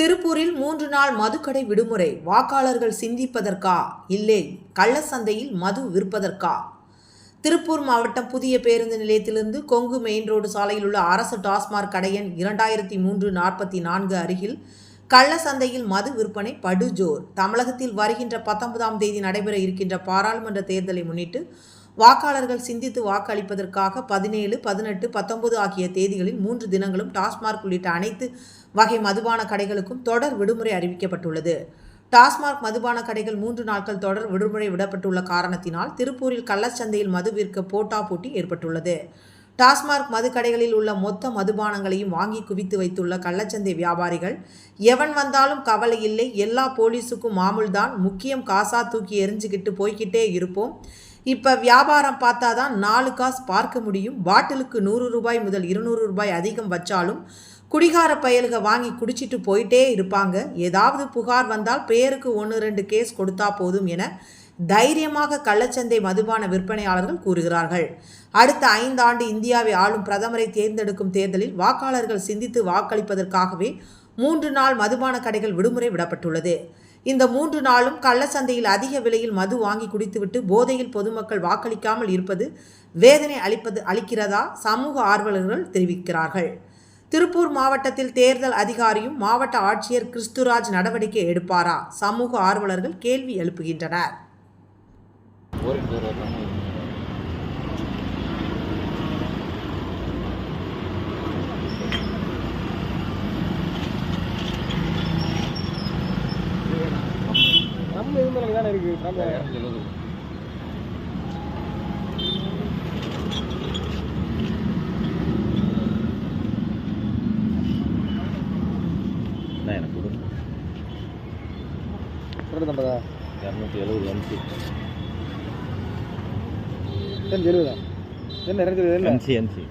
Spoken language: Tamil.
திருப்பூரில் மூன்று நாள் மதுக்கடை விடுமுறை. வாக்காளர்கள் சிந்திப்பதற்கா? இல்லை. கள்ளசந்தையில் மது விற்பதற்கா? திருப்பூர் மாவட்டம் புதிய பேருந்து நிலையத்திலிருந்து கொங்கு மெயின் ரோடு சாலையில் உள்ள அரசு டாஸ்மாக் கடையன் இரண்டாயிரத்தி மூன்று நாற்பத்தி நான்கு அருகில் கள்ளசந்தையில் மது விற்பனை படுஜோர். தமிழகத்தில் வருகின்ற பத்தொன்பதாம் தேதி நடைபெற இருக்கின்ற பாராளுமன்ற தேர்தலை முன்னிட்டு வாக்காளர்கள் சிந்தித்து வாக்களிப்பதற்காக பதினேழு பதினெட்டு பத்தொன்பது ஆகிய தேதிகளில் மூன்று தினங்களும் டாஸ்மாக் உள்ளிட்ட அனைத்து வகை மதுபான கடைகளுக்கும் தொடர் விடுமுறை அறிவிக்கப்பட்டுள்ளது. டாஸ்மாக் மதுபான கடைகள் மூன்று நாட்கள் தொடர் விடுமுறை விடப்பட்டுள்ள காரணத்தினால் திருப்பூரில் கள்ளச்சந்தையில் மது விற்க போட்டா போட்டி ஏற்பட்டுள்ளது. டாஸ்மாக் மது கடைகளில் உள்ள மொத்த மதுபானங்களையும் வாங்கி குவித்து வைத்துள்ள கள்ளச்சந்தை வியாபாரிகள் எவன் வந்தாலும் கவலை இல்லை எல்லா போலீஸுக்கும் மாமூல்தான் முக்கியம் காசா தூக்கி எரிஞ்சுக்கிட்டு போய்கிட்டே இருப்போம் இப்போ வியாபாரம் பார்த்தா தான் நாலு காசு பார்க்க முடியும். பாட்டிலுக்கு நூறு ரூபாய் முதல் இருநூறு ரூபாய் அதிகம் வச்சாலும் குடிகார பயலுக வாங்கி குடிச்சிட்டு போயிட்டே இருப்பாங்க. ஏதாவது புகார் வந்தால் பேருக்கு ஒன்று ரெண்டு கேஸ் கொடுத்தா போதும் என தைரியமாக கள்ளச்சந்தை மதுபான விற்பனையாளர்கள் கூறுகிறார்கள். அடுத்த ஐந்தாண்டு இந்தியாவை ஆளும் பிரதமரை தேர்ந்தெடுக்கும் தேர்தலில் வாக்காளர்கள் சிந்தித்து வாக்களிப்பதற்காகவே மூன்று நாள் மதுபான கடைகள் விடுமுறை விடப்பட்டுள்ளது. இந்த மூன்று நாளும் கள்ளச்சந்தையில் அதிக விலையில் மது வாங்கி குடித்துவிட்டு போதையில் பொதுமக்கள் வாக்களிக்காமல் இருப்பது வேதனை அளிப்பது அளிக்கிறதா சமூக ஆர்வலர்கள் தெரிவிக்கிறார்கள். திருப்பூர் மாவட்டத்தில் தேர்தல் அதிகாரியும் மாவட்ட ஆட்சியர் கிறிஸ்துராஜ் நடவடிக்கை எடுப்பாரா? சமூக ஆர்வலர்கள் கேள்வி எழுப்புகின்றனர். தானே இருக்கு? நம்ம இரநூத்தி எழுபது என்ன எனக்கு கொடுங்க. ரெண்டு ஐம்பதா இரநூத்தி எழுபது எம்சி ரெண்டு எழுபதா? என்ன என்ன? MC MC